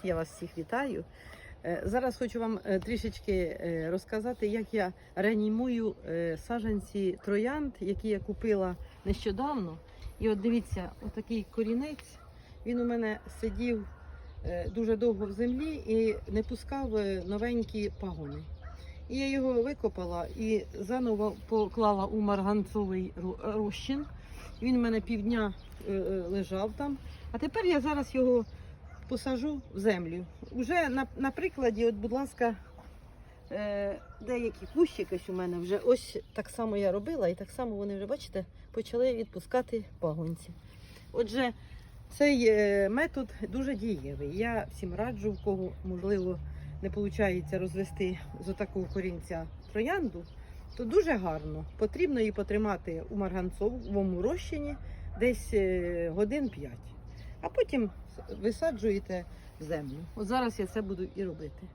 Привіт, я вас всіх вітаю. Е, Зараз хочу вам е, трішечки е, розказати, як я реанімую саджанці троянд, які я купила нещодавно. І от дивіться, отакий корінець. Він у мене сидів дуже довго в землі і не пускав новенькі пагони. І я його викопала і заново поклала у марганцовий ро- розчин. Він у мене півдня лежав там. А тепер я зараз його посажу в землю. Уже на, на прикладі, от, будь ласка, е, деякі кущики у мене вже ось так само я робила, і так само вони вже, бачите, почали відпускати пагонці. Отже, цей е, метод дуже дієвий. Я всім раджу, в кого можливо не виходить розвести з отакого корінця троянду, то дуже гарно. Потрібно її потримати у марганцовому розчині десь е, годин 5. А потім висаджуєте землю. От зараз я це буду і робити.